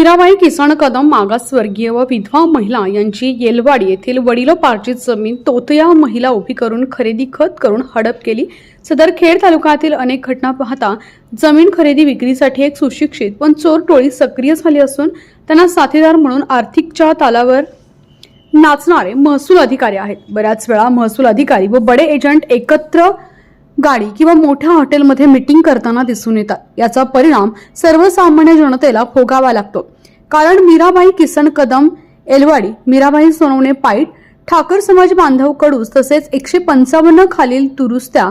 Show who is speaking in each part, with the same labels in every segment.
Speaker 1: मीराबाई किसन कदम मागासवर्गीय व विधवा महिला यांची येलवाडी येथील वडिलोपार्जित जमीन तोतया महिला उभी करून खरेदी खत करून हडप केली. सदर खेड तालुक्यातील अनेक घटना पाहता जमीन खरेदी विक्रीसाठी एक सुशिक्षित पण चोर टोळी सक्रिय झाली असून त्यांना साथीदार म्हणून आर्थिकच्या तालावर नाचणारे महसूल अधिकारी आहेत. बऱ्याच वेळा महसूल अधिकारी व बडे एजंट एकत्र गाडी किंवा मोठ्या हॉटेलमध्ये मीटिंग करताना दिसून येतात. याचा परिणाम सर्वसामान्य जनतेला भोगावा लागतो. कारण मीराबाई किसन कदम एलवाडी मीराबाई सोनवणे पाईट ठाकर समाज बांधव कडूस तसेच एकशे पंचावन्न खालील दुरुस्त्या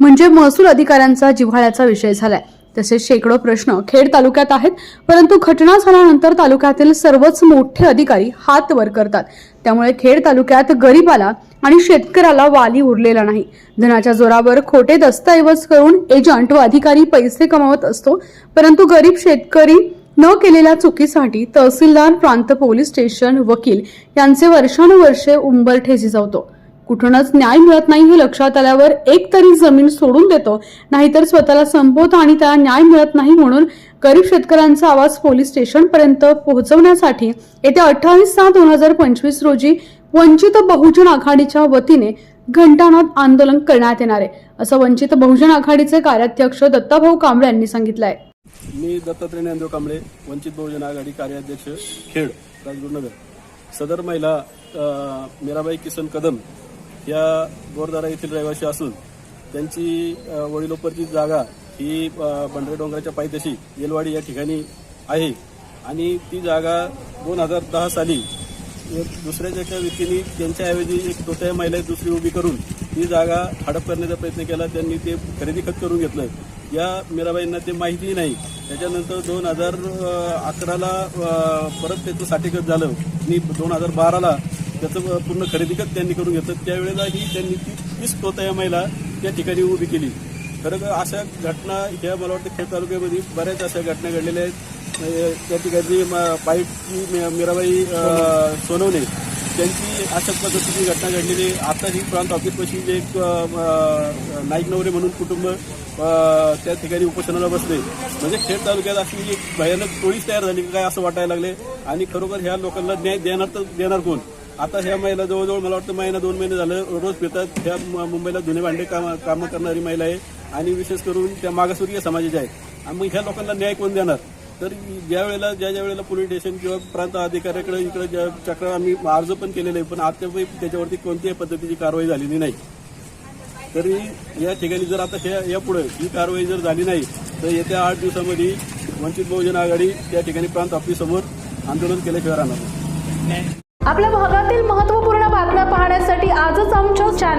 Speaker 1: म्हणजे महसूल अधिकाऱ्यांचा जिव्हाळ्याचा विषय झालाय. तसेच शेकडो प्रश्न खेड तालुक्यात आहेत परंतु घटना झाल्यानंतर तालुक्यातील सर्वच मोठे अधिकारी हात वर करतात. त्यामुळे खेड तालुक्यात गरीबाला आणि शेतकऱ्याला वाली उरलेला नाही. धनाच्या जोरावर खोटे दस्तऐवज करून एजंट व अधिकारी पैसे कमावत असतो. परंतु गरीब शेतकरी न केलेल्या चुकीसाठी तहसीलदार प्रांत पोलीस स्टेशन वकील यांचे वर्षानुवर्षे उंबरठे झिजवतो कुठूनच न्याय मिळत नाही हे लक्षात आल्यावर एक तरी जमीन सोडून देतो. नाहीतर स्वतःला संपवतो आणि त्याला न्याय मिळत नाही म्हणून गरीब शेतकऱ्यांचा आवाज पोलीस स्टेशनपर्यंत पोहोचवण्यासाठी येत्या अठ्ठावीस सहा दोन हजार पंचवीस रोजी वंचित बहुजन आघाडीच्या वतीने घंटानाद आंदोलन करण्यात येणार आहे असं वंचित बहुजन आघाडीचे कार्याध्यक्ष दत्ताभाऊ कांबळे यांनी सांगितलं आहे
Speaker 2: मी दत्तात्रय ज्ञानदेव कांबळे वंचित बहुजन आघाडी कार्याध्यक्ष खेड राजगुरुनगर. सदर महिला मीराबाई किसन कदम या बोरदारा येथील रहिवासी असून त्यांची वडिलोपरची जागा ही बंडरे डोंगराच्या पायथ्याशी येलवाडी या ठिकाणी आहे. आणि ती जागा दोन हजार दहा साली एक दुसऱ्याच्या एका व्यक्तीने त्यांच्याऐवजी एक तोट्या महिला दुसरी उभी करून ती जागा हडप करण्याचा प्रयत्न केला त्यांनी ते खरेदी खत करून घेतलं. या मीराबाईंना ते माहिती नाही. त्याच्यानंतर दोन हजार अकराला परत त्याचं साठेखत झालं. आणि दोन हजार बाराला त्याचं पूर्ण खरेदी त्यांनी करून घेतलं. त्यावेळेलाही त्यांनी ती तीच तोट्या महिला त्या ठिकाणी उभी केली. खरं तर अशा घटना ह्या मला वाटतं खेड तालुक्यामध्ये बऱ्याच अशा घटना घडलेल्या आहेत. म्हणजे त्या ठिकाणी पाईपची मीराबाई सोनवणे त्यांची अशाच पद्धतीची घटना घडलेली आता ही प्रांत ऑफिसपाशी जे एक नाईक नवरे म्हणून कुटुंब त्या ठिकाणी उपोषणाला बसले. म्हणजे खेड तालुक्यात अशी एक भयानक टोळीच तयार झाली की काय असं वाटायला लागले आणि खरोखर ह्या लोकांना न्याय देणार तर देणार कोण? आता ह्या महिला जवळजवळ मला वाटतं महिना दोन महिने झालं रोज पितात ह्या मु- मुंबईला धुणे भांडे काम कामं करणारी महिला आहे आणि विशेष करून त्या मागासवर्गीय समाजाच्या आहेत. आणि मग ह्या लोकांना न्याय कोण देणार? तर ज्या वेळेला ज्या ज्या वेळेला पोलीस स्टेशन किंवा प्रांत अधिकाऱ्याकडे इकडे ज्या चक्र आम्ही अर्ज पण केलेला आहे पण आता त्याच्यावरती कोणत्याही पद्धतीची कारवाई झालेली नाही. तरी या ठिकाणी जर आता ह्या यापुढे ही कारवाई जर झाली नाही तर येत्या आठ दिवसामध्ये वंचित बहुजन आघाडी त्या ठिकाणी प्रांत ऑफिससमोर आंदोलन केल्याशिवाय राहणार
Speaker 3: आपल्या भागातील महत्त्वपूर्ण बातम्या